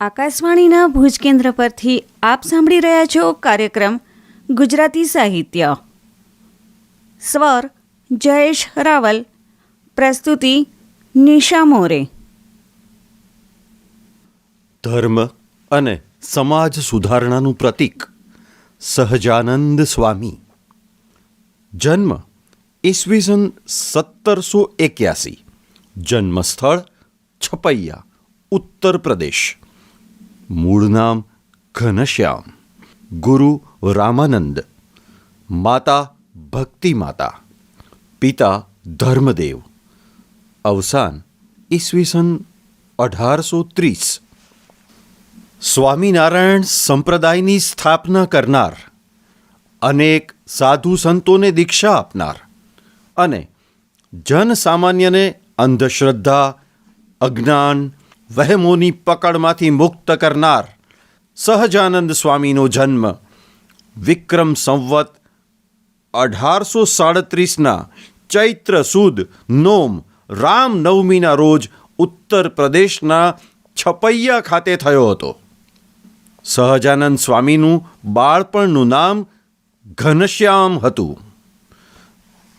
આકાશવાણીના ભુજ કેન્દ્ર પરથી આપ સાંભળી રહ્યા છો કાર્યક્રમ ગુજરાતી સાહિત્ય. સ્વર જયેશ રાવલ, પ્રસ્તુતિ નિશા મોરે. ધર્મ અને સમાજ સુધારણાનું પ્રતીક સહજાનંદ સ્વામી. જન્મ ઈસવીસન સત્તરસો એક્યાસી. જન્મસ્થળ છપૈયા, ઉત્તર પ્રદેશ. મૂળ નામ ઘનશ્યામ, ગુરુ રામાનંદ, માતા ભક્તિ માતા, પિતા ધર્મદેવ, અવસાન ઈસવીસન અઢારસો ત્રીસ. સ્વામિનારાયણ સંપ્રદાયની સ્થાપના કરનાર, અનેક સાધુ સંતોને દીક્ષા આપનાર અને જનસામાન્યને અંધશ્રદ્ધા, અજ્ઞાન વહેમોની પકડમાંથી મુક્ત કરનાર સહજાનંદ સ્વામીનો જન્મ વિક્રમ સંવત અઢારસો સાડત્રીસના ચૈત્ર સુદ નોમ રામનવમીના રોજ ઉત્તર પ્રદેશના છપૈયા ખાતે થયો હતો. સહજાનંદ સ્વામીનું બાળપણનું નામ ઘનશ્યામ હતું.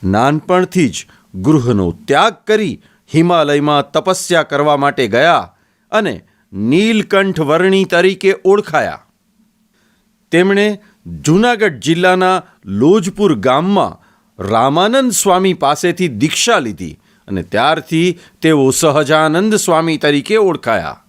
નાનપણથી જ ગૃહનો ત્યાગ કરી હિમાલયમાં તપસ્યા કરવા માટે ગયા. અને નીલકંઠ વર્ણી તરીકે ઓળખાયા. તેમણે જૂનાગઢ જિલ્લાના લોજપુર ગામમાં રામાનંદ સ્વામી પાસેથી દીક્ષા લીધી અને ત્યારથી તેઓ સહજાનંદ સ્વામી તરીકે ઓળખાયા.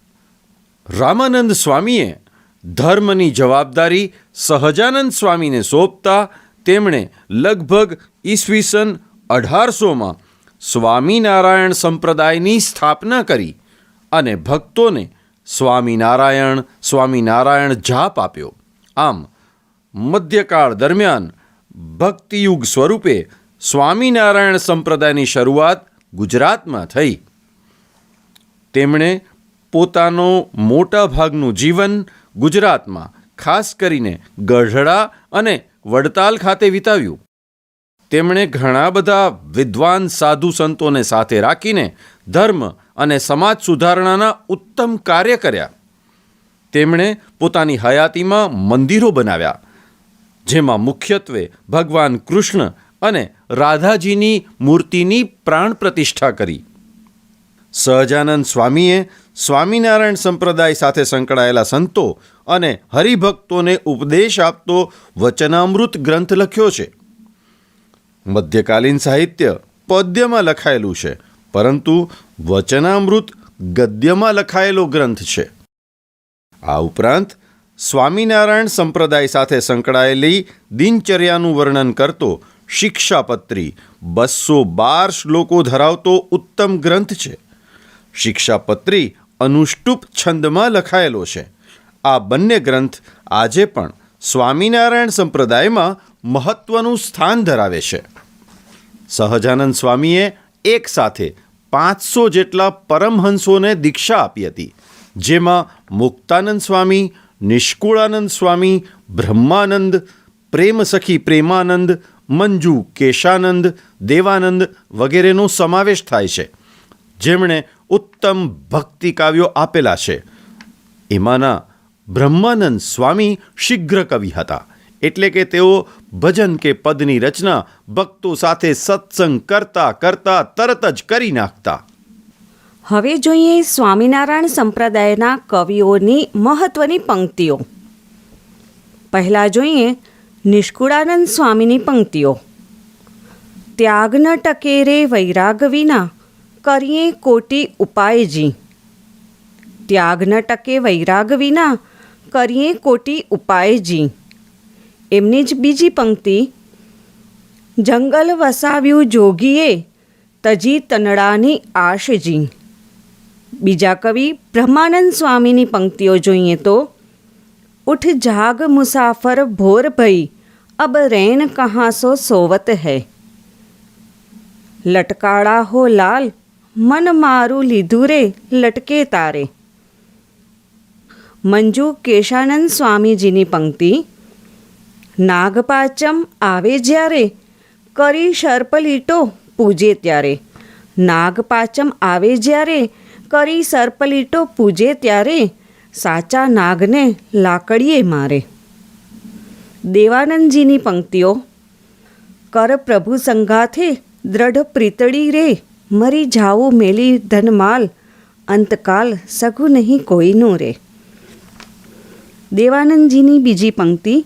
રામાનંદ સ્વામીએ ધર્મની જવાબદારી સહજાનંદ સ્વામીને સોંપતા તેમણે લગભગ ઈસવીસન અઢારસોમાં સ્વામિનારાયણ સંપ્રદાયની સ્થાપના કરી અને ભક્તોને સ્વામિનારાયણ સ્વામિનારાયણ જાપ આપ્યો. આમ, મધ્યકાળ દરમિયાન ભક્તિયુગ સ્વરૂપે સ્વામિનારાયણ સંપ્રદાયની શરૂઆત ગુજરાતમાં થઈ. તેમણે પોતાનો મોટા ભાગનું જીવન ગુજરાતમાં, ખાસ કરીને ગઢડા અને વડતાલ ખાતે વિતાવ્યું. તેમણે ઘણા બધા વિદ્વાન સાધુ સંતોને સાથે રાખીને ધર્મ અને સમાજ સુધારણાના ઉત્તમ કાર્ય કર્યા. તેમણે પોતાની હયાતીમાં મંદિરો બનાવ્યા, જેમાં મુખ્યત્વે ભગવાન કૃષ્ણ અને રાધાજીની મૂર્તિની પ્રાણ પ્રતિષ્ઠા કરી. સહજાનંદ સ્વામીએ સ્વામિનારાયણ સંપ્રદાય સાથે સંકળાયેલા સંતો અને હરિભક્તોને ઉપદેશ આપતો વચનામૃત ગ્રંથ લખ્યો છે. મધ્યકાલીન સાહિત્ય પદ્યમાં લખાયેલું છે. પરંતુ વચનામૃત ગદ્યમાં લખાયેલો ગ્રંથ છે. આ ઉપરાંત સ્વામિનારાયણ સંપ્રદાય સાથે સંકળાયેલી દિનચર્યાનું વર્ણન કરતો શિક્ષાપત્રી બસો બાર શ્લોકો ધરાવતો ઉત્તમ ગ્રંથ છે. શિક્ષાપત્રી અનુષ્ટુપ છંદમાં લખાયેલો છે. આ બંને ગ્રંથ આજે પણ સ્વામિનારાયણ સંપ્રદાયમાં મહત્વનું સ્થાન ધરાવે છે. સહજાનંદ સ્વામીએ એક સાથે પાંચસો જેટલા પરમહંસોને દીક્ષા આપી હતી, જેમાં મુક્તાનંદ સ્વામી, નિષ્કુળાનંદ સ્વામી, બ્રહ્માનંદ, પ્રેમસખી પ્રેમાનંદ, મંજુ કેશાનંદ, દેવાનંદ વગેરેનો સમાવેશ થાય છે. જેમણે ઉત્તમ ભક્તિ કાવ્યો આપેલા છે. એમાંના બ્રહ્માનંદ સ્વામી શીઘ્ર કવિ હતા. એટલે કે તેઓ ભજન કે પદની રચના ભક્તો સાથે સત્સંગ કરતા કરતા તરત જ કરી નાખતા. હવે જોઈએ સ્વામિનારાયણ સંપ્રદાયના કવિઓની મહત્વની પંક્તિઓ. પહેલાં જોઈએ નિષ્કુળાનંદ સ્વામીની પંક્તિઓ. ત્યાગ ન રે વૈરાગ વિના કરીએ કોટી ઉપાયજી. ત્યાગ ટકે વૈરાગ વિના કરીએ કોટી ઉપાયજી. એમની જ બીજી પંક્તિ, જંગલ વસાવ્યું જોગીએ, તજી તનડાની આશજી બીજા કવિ બ્રહ્માનંદ સ્વામીની પંક્તિઓ જોઈએ તો, ઉઠ જાગ મુસાફર ભોર ભઈ, અબ રૈન કहाँ સો સોવત હૈ. લટકાળા હો લાલ, મન મારું લીધું રે લટકે તારે. મંજુ કેશાનંદ સ્વામીજીની પંક્તિ નાગપાચમ આવે જ્યારે, કરી સર્પલીટો પૂજે ત્યારે. નાગપાચમ આવે જ્યારે, કરી સર્પલીટો પૂજે ત્યારે સાચા નાગને લાકડીએ મારે. દેવાનંદજીની પંક્તિઓ, કર પ્રભુ સંગાથે દ્રઢ પ્રીતળી રે, મરી જાવું મેલી ધનમાલ, અંતકાલ સઘું નહીં કોઈનું રે. દેવાનંદજીની બીજી પંક્તિ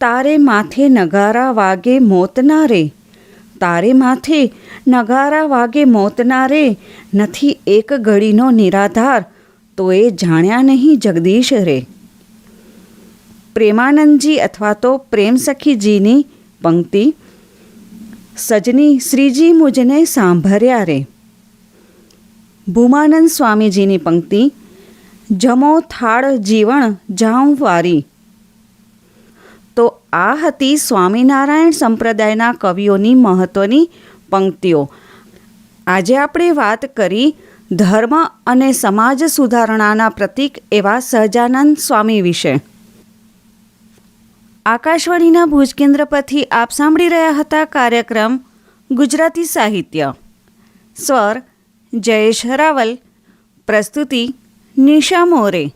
તારે માથે નગારા વાગે મોતના રે. તારે માથે નગારા વાગે મોતના રે. નથી એક ઘડીનો નિરાધાર, તો એ જાણ્યા નહીં જગદીશ રે. પ્રેમાનંદજી અથવા તો પ્રેમસખીજીની પંક્તિ, સજની શ્રીજી મુજને સાંભળ્યા રે. ભૂમાનંદ સ્વામીજીની પંક્તિ, જમો થાળ જીવણ જાઉં વારી. આ હતી સ્વામિનારાયણ સંપ્રદાયના કવિઓની મહત્ત્વની પંક્તિઓ. આજે આપણે વાત કરી ધર્મ અને સમાજ સુધારણાના પ્રતીક એવા સહજાનંદ સ્વામી વિશે. આકાશવાણીના ભુજ કેન્દ્ર પરથી આપ સાંભળી રહ્યા હતા કાર્યક્રમ ગુજરાતી સાહિત્ય. સ્વર જયેશ રાવલ પ્રસ્તુતિ નિશા મોરે.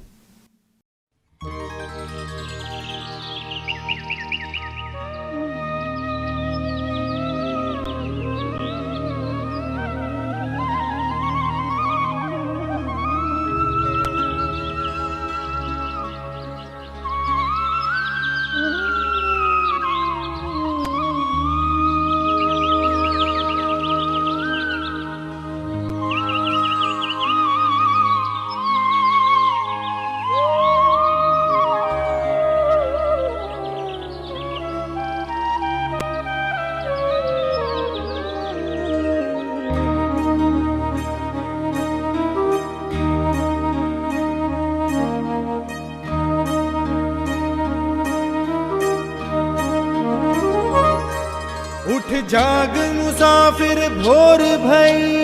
जाग मुसाफिर भोर भई।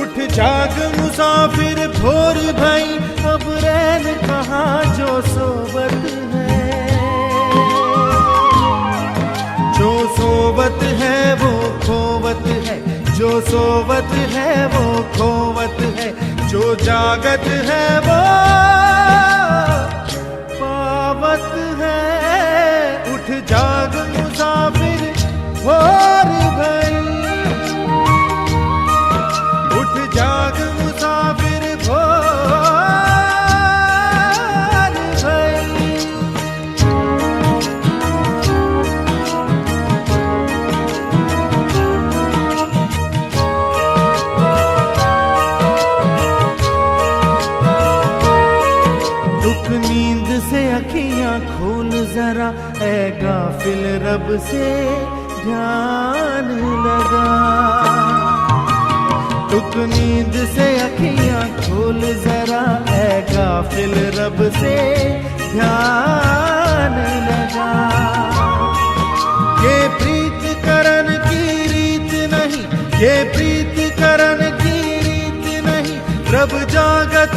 उठ जाग मुसाफिर भोर भई। अब रैन कहाँ जो सोबत है। जो सोबत है वो खोवत है। जो सोबत है वो खोवत है। जो जागत है वो रब से ध्यान लगा। दुख नींद से अखियाँ खोल जरा है काफिल रब से ध्यान लगा। ये प्रीत करण की रीत नहीं, ये प्रीत करन की रीत नहीं, रब जागत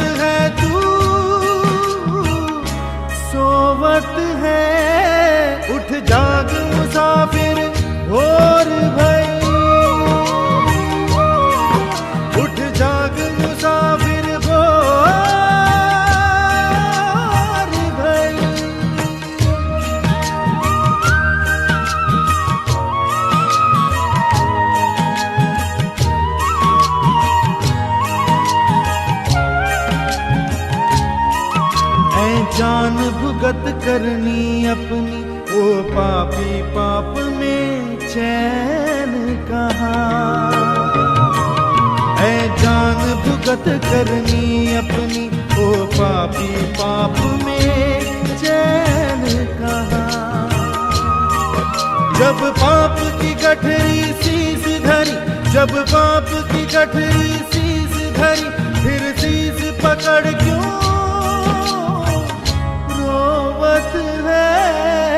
पापी पाप में चैन कहा? है जान भुगत करनी अपनी, ओ पापी पाप में चैन कहा? जब पाप की कठरी शीस धरी, जब पाप की कठरी शीस धरी, फिर शीस पकड़ क्यों? रोवत है